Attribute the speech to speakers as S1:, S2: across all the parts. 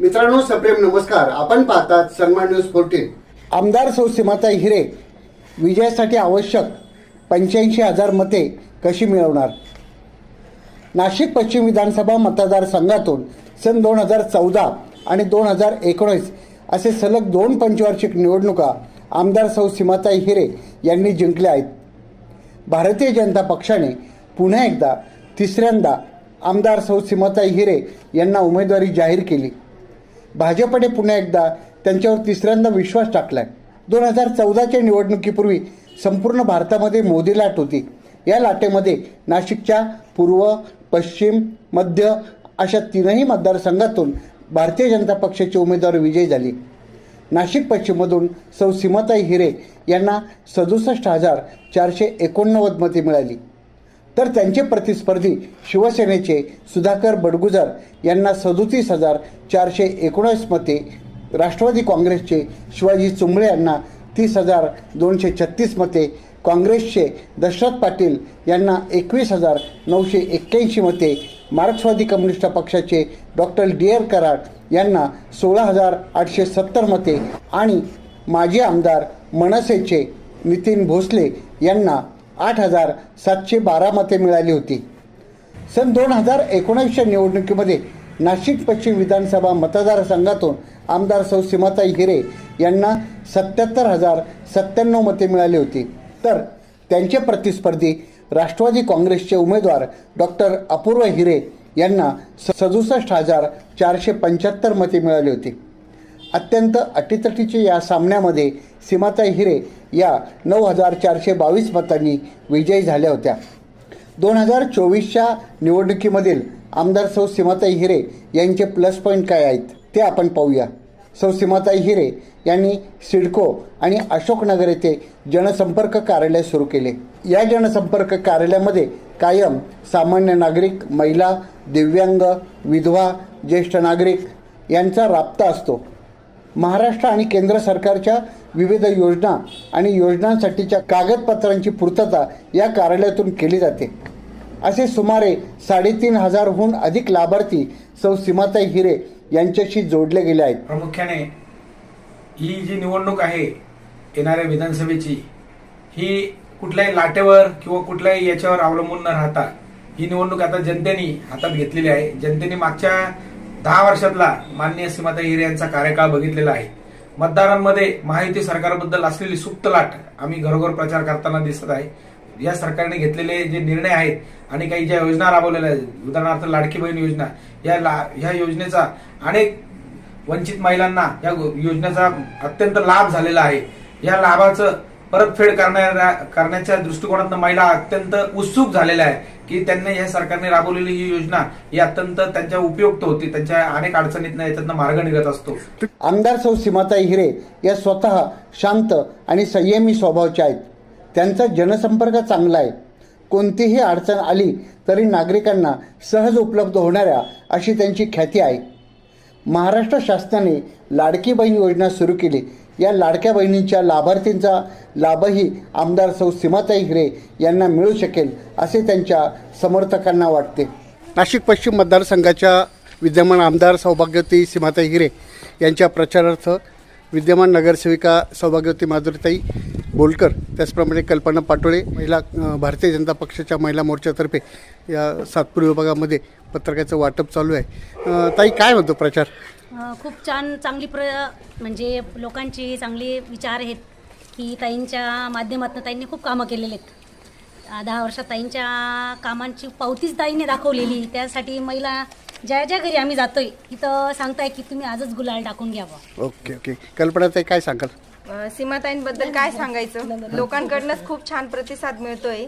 S1: मित्रांनो सप्रेम नमस्कार. आपण पाहतात सन्मान न्यूज फोर्टीन आमदार सौ सीमाताई हिरे विजयासाठी आवश्यक पंच्याऐंशी हजार मते कशी मिळवणार? नाशिक पश्चिम विधानसभा मतदारसंघातून सन दोन हजार चौदा आणि दोन हजार एकोणीस असे सलग दोन पंचवार्षिक निवडणुका आमदार सौ सीमाताई हिरे यांनी जिंकल्या आहेत. भारतीय जनता पक्षाने पुन्हा एकदा तिसऱ्यांदा आमदार सौ सीमाताई हिरे यांना उमेदवारी जाहीर केली. भाजपने पुन्हा एकदा त्यांच्यावर तिसऱ्यांदा विश्वास टाकलाय. दोन हजार चौदाच्या निवडणुकीपूर्वी संपूर्ण भारतामध्ये मोदी लाट होती. या लाटेमध्ये नाशिकच्या पूर्व पश्चिम मध्य अशा तीनही मतदारसंघातून भारतीय जनता पक्षाचे उमेदवार विजयी झाले. नाशिक पश्चिममधून सौ सीमाताई हिरे यांना सदुसष्ट हजार चारशे एकोणनव्वद मते मिळाली. तर त्यांचे प्रतिस्पर्धी शिवसेनेचे सुधाकर बडगुजर यांना सदोतीस हजार चारशे एकोणीस मते राष्ट्रवादी काँग्रेसचे शिवाजी चुंबळे यांना तीस हजार दोनशे छत्तीस मते काँग्रेसचे दशरथ पाटील यांना एकवीस हजार नऊशे एक्क्याऐंशी मते मार्क्सवादी कम्युनिस्ट पक्षाचे डॉक्टर डी आर कराड यांना सोळा हजार आठशे सत्तर मते आणि माजी आमदार मनसेचे नितीन भोसले यांना आठ हजार सातशे बारा मते मिळाली होती. सन दोन हजार एकोणावीसच्या निवडणुकीमध्ये नाशिक पश्चिम विधानसभा मतदारसंघातून आमदार सौ सीमाताई हिरे यांना सत्याहत्तर हजार सत्त्याण्णव मते मिळाली होती. तर त्यांचे प्रतिस्पर्धी राष्ट्रवादी काँग्रेसचे उमेदवार डॉक्टर अपूर्व हिरे यांना सदुसष्ट हजार चारशे पंच्याहत्तर मते मिळाली होती. अत्यंत अटीतटीच्या या सामन्यामध्ये सीमाताई हिरे या नऊ हजार चारशे बावीस मतांनी विजयी झाल्या होत्या. दोन हजार चोवीसच्या निवडणुकीमधील आमदार सौ सीमाताई हिरे यांचे प्लस पॉईंट काय आहेत ते आपण पाहूया. सौ सीमाताई हिरे यांनी सिडको आणि अशोकनगर येथे जनसंपर्क कार्यालय सुरू केले. या जनसंपर्क कार्यालयामध्ये कायम सामान्य नागरिक महिला दिव्यांग विधवा ज्येष्ठ नागरिक यांचा राबता असतो. महाराष्ट्र आणि केंद्र सरकारच्या विविध योजना आणि योजनांसाठीच्या कागदपत्रांची पूर्तता या कार्यालयातून केली जाते. असे सुमारे साडेतीन हजारहून अधिक लाभार्थी सौ सीमाताई हिरे यांच्याशी जोडले गेले आहेत.
S2: प्रामुख्याने ही जी निवडणूक आहे येणाऱ्या विधानसभेची ही कुठल्याही लाटेवर किंवा कुठल्याही याच्यावर अवलंबून न राहता ही निवडणूक आता जनतेने हातात घेतलेली आहे. जनतेने मागच्या दहा वर्षातला माननीय सीमाताई हिरे यांचा कार्यकाळ बघितलेला आहे. मतदारांमध्ये महायुती सरकारबद्दल असलेली सुप्त लाट आम्ही घरोघर प्रचार करताना दिसत आहे. या सरकारने घेतलेले जे निर्णय आहेत आणि काही ज्या योजना राबवलेल्या आहेत उदाहरणार्थ लाडकी बहीण योजना या ला ह्या योजनेचा अनेक वंचित महिलांना या योजनेचा अत्यंत लाभ झालेला आहे. या लाभाचं परतफेड करणाऱ्या करण्याच्या दृष्टिकोनातून महिला अत्यंत उत्सुक झालेल्या आहे की त्यांनी या सरकारने राबवलेली ही योजना ही अत्यंत त्यांच्या उपयुक्त होती. त्यांच्या अनेक अडचणीतनं याच्यातनं मार्ग निघत असतो.
S1: आमदार सौ सीमाताई हिरे या स्वतः शांत आणि संयमी स्वभावच्या आहेत. त्यांचा जनसंपर्क चांगला आहे. कोणतीही अडचण आली तरी नागरिकांना सहज उपलब्ध होणाऱ्या अशी त्यांची ख्याती आहे. महाराष्ट्र शासनाने लाडकी बहीण योजना सुरू केली. या लाडक्या बहिणींच्या लाभार्थींचा लाभही आमदार सौ सीमाताई हिरे यांना मिळू शकेल असे त्यांच्या समर्थकांना वाटते. नाशिक पश्चिम मतदारसंघाच्या विद्यमान आमदार सौभाग्यवती सीमाताई हिरे यांच्या प्रचारार्थ विद्यमान नगरसेविका सौभाग्यवती माधुरीताई बोलकर त्याचप्रमाणे कल्पना पाटोळे महिला भारतीय जनता पक्षाच्या महिला मोर्चातर्फे या सातपूर विभागामध्ये पत्रकाचं वाटप चालू आहे. ताई काय म्हणतो प्रचार?
S3: खूप छान चांगली प्र म्हणजे लोकांची चांगले विचार आहेत की ताईंच्या माध्यमातून ताईंनी खूप कामं केलेले आहेत. दहा वर्षात ताईंच्या कामांची पावतीच ताईने दाखवलेली. त्यासाठी महिला ज्या ज्या घरी आम्ही जातोय तिथं सांगताय की तुम्ही आजच गुलाल टाकून घ्यावं
S1: ओके ओके. कल्पना ताई काय सांगाल?
S4: सीमाताईंबद्दल काय सांगायचं? लोकांकडनंच खूप छान प्रतिसाद मिळतोय.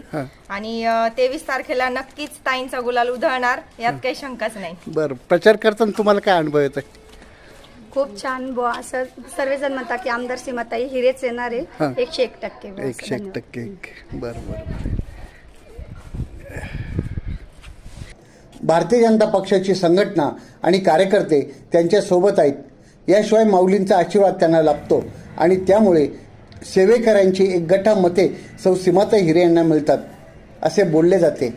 S4: आणि तेवीस तारखेला नक्कीच ताईंचा गुलाल उधळणार यात काही शंकाच नाही.
S1: बरं. प्रचार करताना तुम्हाला काय अनुभव येतो
S5: खूप छान बुवा असं सर्वजण म्हणतात की आमदार सीमाताई हिरेच येणार
S1: हा.
S5: आहे एकशे एक टक्के बुवा
S1: एकशे एक
S5: धन्यवाद.
S1: टक्के बरं बरं भारतीय जनता पक्षाची संघटना आणि कार्यकर्ते त्यांच्यासोबत आहेत. याशिवाय माऊलींचा आशीर्वाद त्यांना लाभतो आणि त्यामुळे सेवेकरांची एक गठा मते सौ सीमाताई हिरे यांना मिळतात असे बोलले जाते.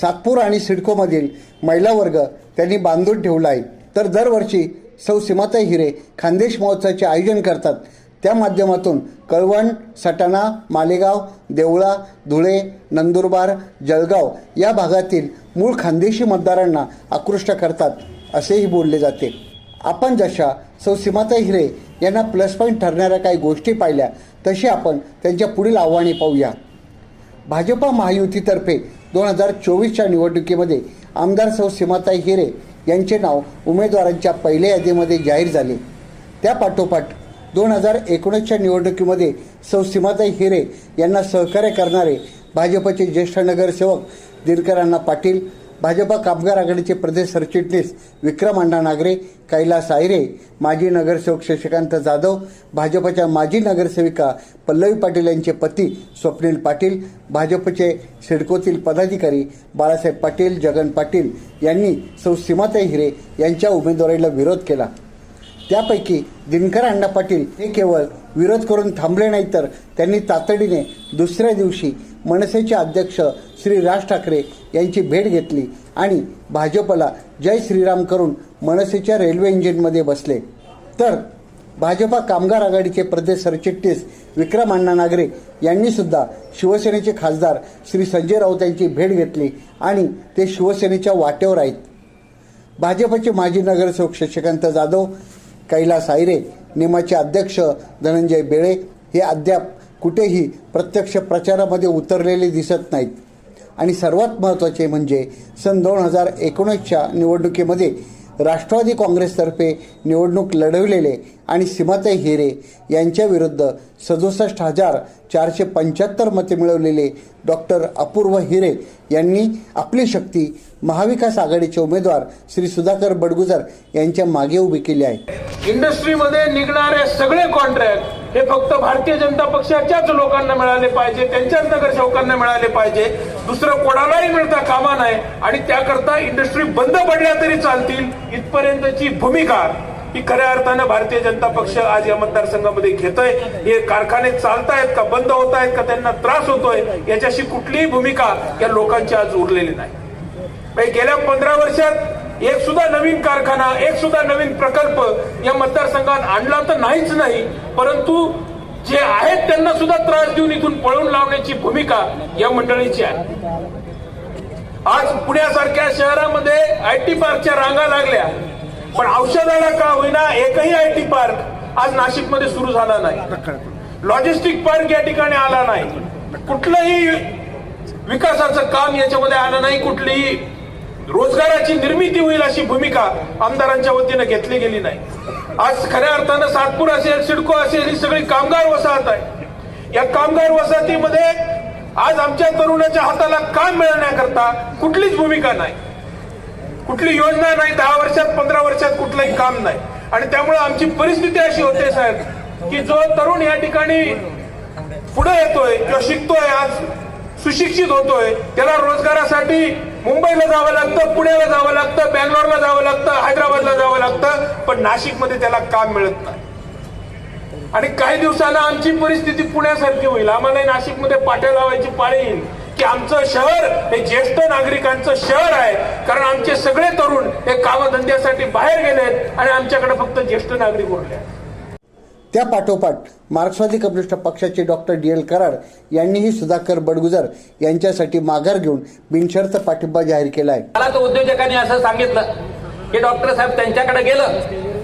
S1: सातपूर आणि सिडकोमधील महिला वर्ग त्यांनी बांधून ठेवला आहे. तर दरवर्षी सौ सीमाताई हिरे खानदेश महोत्सवाचे आयोजन करतात. त्या माध्यमातून कळवण सटाणा मालेगाव देवळा धुळे नंदुरबार जळगाव या भागातील मूळ खानदेशी मतदारांना आकृष्ट करतात असेही बोलले जाते. आपण जशा सौ सीमाताई हिरे यांना प्लस पॉईंट ठरणाऱ्या काही गोष्टी पाहिल्या तशी आपण त्यांच्या पुढील आव्हाने पाहूया. भाजपा महायुतीतर्फे दोन हजार चोवीसच्या निवडणुकीमध्ये आमदार सौ सीमाताई हिरे यांचे नाव उमेदवारांच्या पहिल्या यादीमध्ये जाहीर झाले. त्या पाठोपाठ दोन हजार एकोणीसच्या निवडणुकीमध्ये सौ सीमाताई हिरे यांना सहकार्य करणारे भाजपचे ज्येष्ठ नगरसेवक दिनकरांना पाटील भाजपा कामगार आघाडीचे प्रदेश सरचिटणीस विक्रम अण्णा नागरे कैलास आयरे माजी नगरसेवक शशिकांत जाधव भाजपच्या माजी नगरसेविका पल्लवी पाटील यांचे पती स्वप्नील पाटील भाजपचे सिडकोतील पदाधिकारी बाळासाहेब पाटील जगन पाटील यांनी सौ सीमाताई हिरे यांच्या उमेदवारीला विरोध केला. त्यापैकी दिनकर अण्णा पाटील हे केवळ विरोध करून थांबले नाही तर त्यांनी तातडीने दुसऱ्या दिवशी मनसेचे अध्यक्ष श्री राज ठाकरे यांची भेट घेतली आणि भाजपला जय श्रीराम करून मनसेच्या रेल्वे इंजिनमध्ये बसले. तर भाजपा कामगार आघाडीचे प्रदेश सरचिटणीस विक्रम अण्णा नागरे यांनीसुद्धा शिवसेनेचे खासदार श्री संजय राऊत यांची भेट घेतली आणि ते शिवसेनेच्या वाटेवर आहेत. भाजपचे माजी नगरसेवक शशिकांत जाधव कैलास आयरे निमाचे अध्यक्ष धनंजय बेळे हे अद्याप कुठेही प्रत्यक्ष प्रचारामध्ये उतरलेले दिसत नाहीत. आणि सर्वात महत्त्वाचे म्हणजे सन दोन हजार एकोणीसच्या निवडणुकीमध्ये राष्ट्रवादी काँग्रेसतर्फे निवडणूक लढवलेले आणि सीमाताई हिरे यांच्याविरुद्ध सदुसष्ट हजार चारशे पंच्याहत्तर मते मिळवलेले डॉक्टर अपूर्व हिरे यांनी आपली शक्ती महाविकास आघाडीचे उमेदवार श्री सुधाकर बडगुजर यांच्या मागे उभी केली आहे.
S6: इंडस्ट्रीमध्ये निघणारे सगळे कॉन्ट्रॅक्ट हे फक्त भारतीय जनता पक्षाच्याच लोकांना मिळाले पाहिजे त्यांच्याच नगरसेवकांना मिळाले पाहिजे. दुसरं कोणालाही मिळता कामा नाही आणि त्याकरता इंडस्ट्री बंद पडल्या तरी चालतील. इथपर्यंतची भूमिका ही खऱ्या अर्थानं भारतीय जनता पक्ष आज या मतदारसंघामध्ये घेतोय. हे कारखाने चालतायत का बंद होत आहेत का त्यांना त्रास होतोय याच्याशी कुठलीही भूमिका या लोकांची आज उरलेली नाही. म्हणजे गेल्या पंधरा वर्षात एक सुद्धा नवीन कारखाना एक सुद्धा नवीन प्रकल्प या मतदारसंघात आणला तर नाहीच नाही. परंतु जे आहेत त्यांना सुद्धा त्रास देऊन इथून पळून लावण्याची भूमिका या मंडळीची आहे. आज पुण्यासारख्या शहरामध्ये आय टी पार्कच्या रांगा लागल्या. पण औषधाला का होईना एकही आय टी पार्क आज नाशिकमध्ये सुरू झाला नाही. लॉजिस्टिक पार्क या ठिकाणी आला नाही. कुठलंही विकासाचं काम याच्यामध्ये आलं नाही कुठलीही रोजगाराची निर्मिती होईल अशी भूमिका आमदारांच्या वतीनं घेतली गेली नाही. आज खऱ्या अर्थानं सातपूर असेल सिडको असेल ही सगळी कामगार वसाहत आहे. या कामगार वसाहतीमध्ये आज आमच्या तरुणाच्या हाताला काम मिळवण्याकरता कुठलीच भूमिका नाही. कुठली योजना नाही दहा वर्षात पंधरा वर्षात कुठलंही काम नाही. आणि त्यामुळे आमची परिस्थिती अशी होते साहेब की जो तरुण या ठिकाणी पुढे येतोय किंवा शिकतोय आज सुशिक्षित होतोय त्याला रोजगारासाठी मुंबईला जावं लागतं पुण्याला जावं लागतं बँगलोरला जावं लागतं हैदराबादला जावं लागतं पण नाशिकमध्ये त्याला काम मिळत नाही. आणि काही दिवसानं आमची परिस्थिती पुण्यासारखी होईल. आम्हाला नाशिकमध्ये पाट्या लावायची पाळी येईल की आमचं शहर हे ज्येष्ठ नागरिकांचं शहर आहे. कारण आमचे सगळे तरुण हे कामधंद्यासाठी बाहेर गेलेत आणि आमच्याकडे फक्त ज्येष्ठ नागरिक उरले आहेत.
S1: त्या पाठोपाठ मार्क्सवादी कम्युनिस्ट पक्षाचे डॉक्टर डी एल कराड यांनीही सुधाकर बडगुजर यांच्यासाठी माघार घेऊन बिनशर्त पाठिंबा जाहीर केला आहे.
S7: मला तर उद्योजकांनी असं सांगितलं की डॉक्टर साहेब त्यांच्याकडे गेलं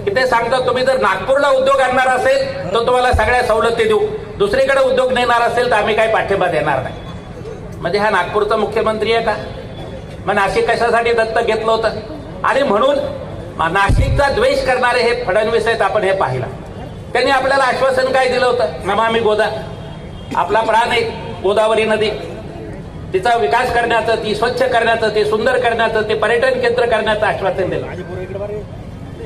S7: की ते सांगतात तुम्ही जर नागपूरला उद्योग आणणार असेल तर तुम्हाला सगळ्या सवलती देऊ. दुसरीकडे उद्योग नेणार असेल तर आम्ही काही पाठिंबा देणार नाही. म्हणजे हा नागपूरचा मुख्यमंत्री आहे का? मग नाशिक कशासाठी दत्तक घेतलं होतं? आणि म्हणून नाशिकचा द्वेष करणारे हे फडणवीस आहेत आपण हे पाहिलं. त्यांनी आपल्याला आश्वासन काय दिलं होतं? नमामी गोदा. आपला प्राण आहे गोदावरी नदी. तिचा विकास करण्याचं ती स्वच्छ करण्याचं ते सुंदर करण्याचं ते पर्यटन केंद्र करण्याचं आश्वासन दिलं.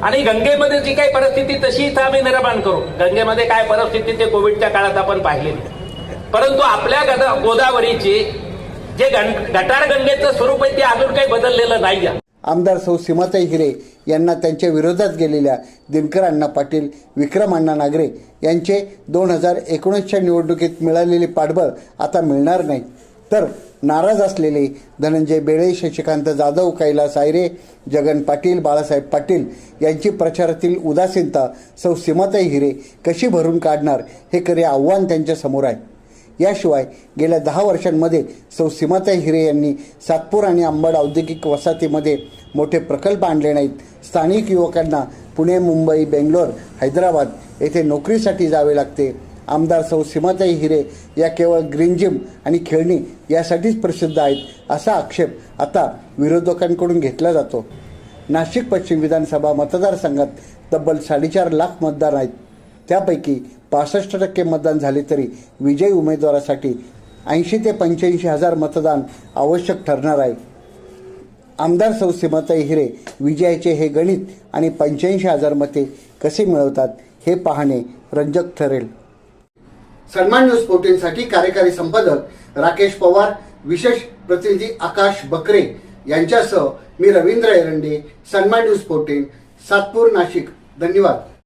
S7: आणि गंगेमध्ये जी काही परिस्थिती तशी इथं आम्ही निर्माण करू. गंगेमध्ये काय परिस्थिती ते कोविडच्या काळात आपण पाहिलेली परंतु आपल्या गदा गोदावरीची जे गटार गंगेचं स्वरूप आहे ते अजून काही बदललेलं नाही आहे
S1: आमदार सौ सीमाताई हिरे यांना त्यांच्या विरोधात गेलेल्या दिनकर अण्णा पाटील विक्रम अण्णा नागरे यांचे दोन हजार एकोणीसच्या निवडणुकीत मिळालेले पाठबळ आता मिळणार नाही. तर नाराज असलेले धनंजय बेळे शशिकांत जाधव कैलास आयरे जगन पाटील बाळासाहेब पाटील यांची प्रचारातील उदासीनता सौ सीमाताई हिरे कशी भरून काढणार हे खरे आव्हान त्यांच्यासमोर आहे. याशिवाय गेल्या दहा वर्षांमध्ये सौ सीमाताई हिरे यांनी सातपूर आणि अंबड औद्योगिक वसाहतीमध्ये मोठे प्रकल्प आणले नाहीत. स्थानिक युवकांना पुणे मुंबई बेंगलोर हैदराबाद येथे नोकरीसाठी जावे लागते. आमदार सौ सीमाताई हिरे या केवळ ग्रीन जिम आणि खेळणी यासाठीच प्रसिद्ध आहेत असा आक्षेप आता विरोधकांकडून घेतला जातो. नाशिक पश्चिम विधानसभा मतदारसंघात तब्बल साडेचार लाख मतदार आहेत. त्यापैकी पासष्ट टक्के मतदान झाले तरी विजयी उमेदवारासाठी ऐंशी ते पंच्याऐंशी हजार मतदान आवश्यक ठरणार आहे. आमदार सौ सीमाताई हिरे विजयाचे हे गणित आणि पंच्याऐंशी हजार मते कसे मिळवतात हे पाहणे रंजक ठरेल. सन्मान न्यूज फोर्टीनसाठी कार्यकारी संपादक राकेश पवार विशेष प्रतिनिधी आकाश बकरे यांच्यासह मी रवींद्र एरंडे सन्मान न्यूज फोर्टीन सातपूर नाशिक. धन्यवाद.